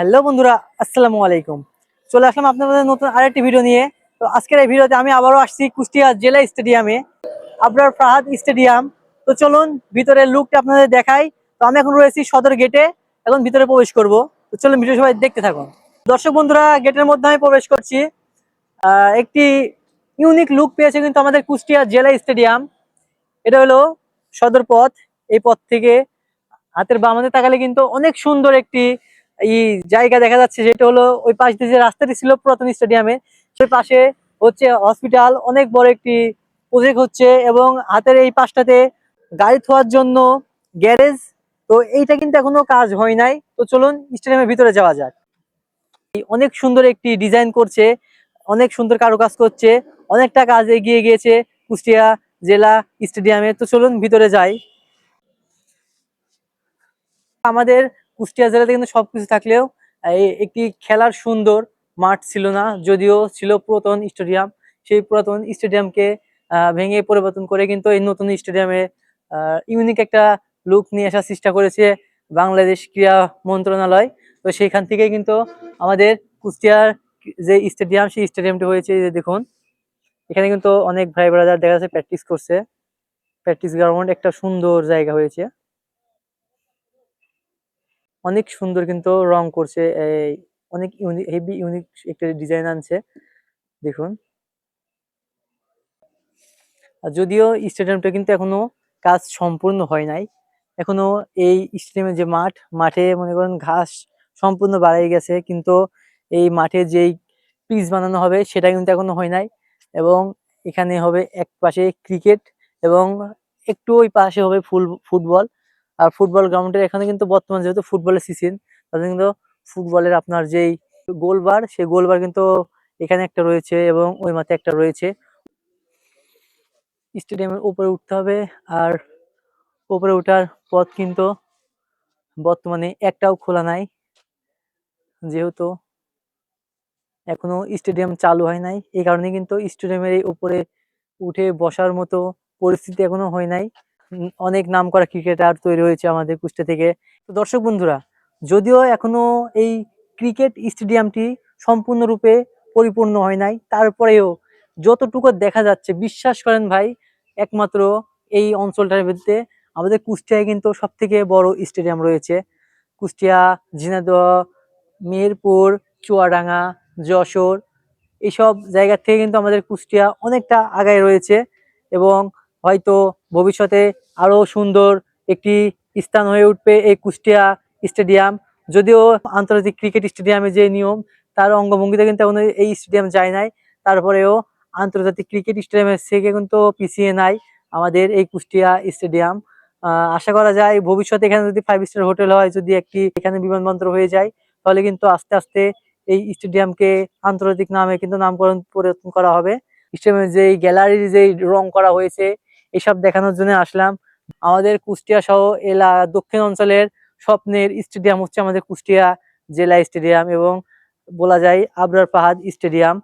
Hello বন্ধুরা, আসসালামু আলাইকুম। চলে আসলাম আপনাদের নতুন আরেকটি ভিডিও নিয়ে। তো আজকের এই ভিডিওতে আমি আবারও আসছি কুষ্টিয়া জেলা স্টেডিয়ামে, আবরার ফাহাদ স্টেডিয়াম। তো চলুন, ভিতরের লুকটা আপনাদের দেখাই। তো আমি এখন রয়েছি সদর গেটে এখন ভিতরে প্রবেশ করব। তো চলুন ভিডিও সবাই দেখতে থাকুন। দর্শক বন্ধুরা গেটের মধ্যে আমি প্রবেশ করছি। একটি ইউনিক লুক পেয়েছে কিন্তু আমাদের কুষ্টিয়া জেলা স্টেডিয়াম। এটা হলো সদর পথ। এই পথ থেকে হাতের বামাতে তাকালে কিন্তু অনেক সুন্দর একটি এই জায়গা দেখা যাচ্ছে যেটা হলো ওই পাশ দিয়ে যে রাস্তাটি ছিল পুরাতন স্টেডিয়ামে, সেই পাশে হচ্ছে হসপিটাল অনেক বড় একটি প্রজেক্ট হচ্ছে এবং হাতের এই পাশটাতে গাড়ি থোয়ার জন্য গ্যারেজ তো এইটা কিন্তু এখনও কাজ হয় নাই। তো চলুন স্টেডিয়ামের ভিতরে যাওয়া যাক। অনেক সুন্দর একটি ডিজাইন করছে, অনেক সুন্দর কারুকাজ করছে, অনেকটা কাজ এগিয়ে গিয়েছে কুষ্টিয়া জেলা স্টেডিয়ামে। তো চলুন ভিতরে যাই। আমাদের কুষ্টিয়া জেলাতে কিন্তু সবকিছু থাকলেও একটি খেলার সুন্দর মাঠ ছিল না, যদিও ছিল পুরাতন স্টেডিয়াম। সেই পুরাতন স্টেডিয়ামকে ভেঙে পরিবর্তন করে কিন্তু এই নতুন স্টেডিয়ামে ইউনিক একটা লুক নিয়ে আসার চেষ্টা করেছে বাংলাদেশ ক্রীড়া মন্ত্রণালয়। তো সেইখান থেকে কিন্তু আমাদের কুষ্টিয়ার যে স্টেডিয়াম, সেই স্টেডিয়ামটি হয়েছে যে দেখুন। এখানে কিন্তু অনেক ভাই ব্রাদার দেখা যাচ্ছে প্র্যাকটিস করছে। প্র্যাকটিস গ্রাউন্ড একটা সুন্দর জায়গা হয়েছে। অনেক সুন্দর কিন্তু রং করছে এই অনেক ইউনিক হেভি ইউনিক একটা ডিজাইন আনছে। দেখুন। আর যদিও স্টেডিয়ামটা কিন্তু এখনও কাজ সম্পূর্ণ হয় নাই, এখনও এই স্টেডিয়ামের যে মাঠ, মাঠে মনে করেন ঘাস সম্পূর্ণ বাড়াই গেছে, কিন্তু এই মাঠে যেই পিচ বানানো হবে সেটা কিন্তু এখনও হয় নাই এবং এখানে হবে এক পাশে ক্রিকেট এবং একটু ওই পাশে হবে ফুল ফুটবল আর ফুটবল গ্রাউন্ডের এখানে কিন্তু বর্তমান যেহেতু ফুটবলের সিজন তাদের কিন্তু ফুটবলের আপনার যেই গোলবার, সেই গোলবার কিন্তু এখানে একটা রয়েছে এবং ওই মাঠে একটা রয়েছে। স্টেডিয়ামের উপরে উঠতে হবে আর উপরে ওঠার পথ কিন্তু বর্তমানে একটাও খোলা নাই। যেহেতু এখনও স্টেডিয়াম চালু হয় নাই, এই কারণে কিন্তু স্টেডিয়ামের এই উপরে উঠে বসার মতো পরিস্থিতি এখনও হয় নাই। অনেক নাম করা ক্রিকেটার তৈরি হয়েছে আমাদের কুষ্টিয়া থেকে। তো দর্শক বন্ধুরা, যদিও এখনও এই ক্রিকেট স্টেডিয়ামটি সম্পূর্ণরূপে পরিপূর্ণ হয় নাই, তারপরেও যতটুকু দেখা যাচ্ছে, বিশ্বাস করেন ভাই, একমাত্র এই অঞ্চলটার ভিত্তিতে আমাদের কুষ্টিয়ায় কিন্তু সব থেকে বড় স্টেডিয়াম রয়েছে। কুষ্টিয়া, ঝিনাইদহ মেহেরপুর চুয়াডাঙ্গা, যশোর, এইসব জায়গা থেকে কিন্তু আমাদের কুষ্টিয়া অনেকটা আগায় রয়েছে এবং হয়তো ভবিষ্যতে আরও সুন্দর একটি স্থান হয়ে উঠবে এই কুষ্টিয়া স্টেডিয়াম। যদিও আন্তর্জাতিক ক্রিকেট স্টেডিয়ামে যে নিয়ম, তার অঙ্গভঙ্গিতে কিন্তু এখনও এই স্টেডিয়াম যায় নাই। তারপরেও আন্তর্জাতিক ক্রিকেট স্টেডিয়ামের থেকে কিন্তু পিছিয়ে নাই আমাদের এই কুষ্টিয়া স্টেডিয়াম। আশা করা যায় ভবিষ্যতে এখানে যদি ফাইভ স্টার হোটেল হয়, যদি একটি এখানে বিমানবন্দর হয়ে যায়, তাহলে কিন্তু আস্তে আস্তে এই স্টেডিয়ামকে আন্তর্জাতিক নামে কিন্তু নামকরণ পরিবর্তন করা হবে। স্টেডিয়ামের যে গ্যালারির যে রং করা হয়েছে এসব দেখানোর জন্য আসলাম। আমাদের কুষ্টিয়া সহ এলা দক্ষিণ অঞ্চলের স্বপ্নের স্টেডিয়াম হচ্ছে আমাদের কুষ্টিয়া জেলা স্টেডিয়াম এবং বলা যায় আবরার পাহাড় স্টেডিয়াম।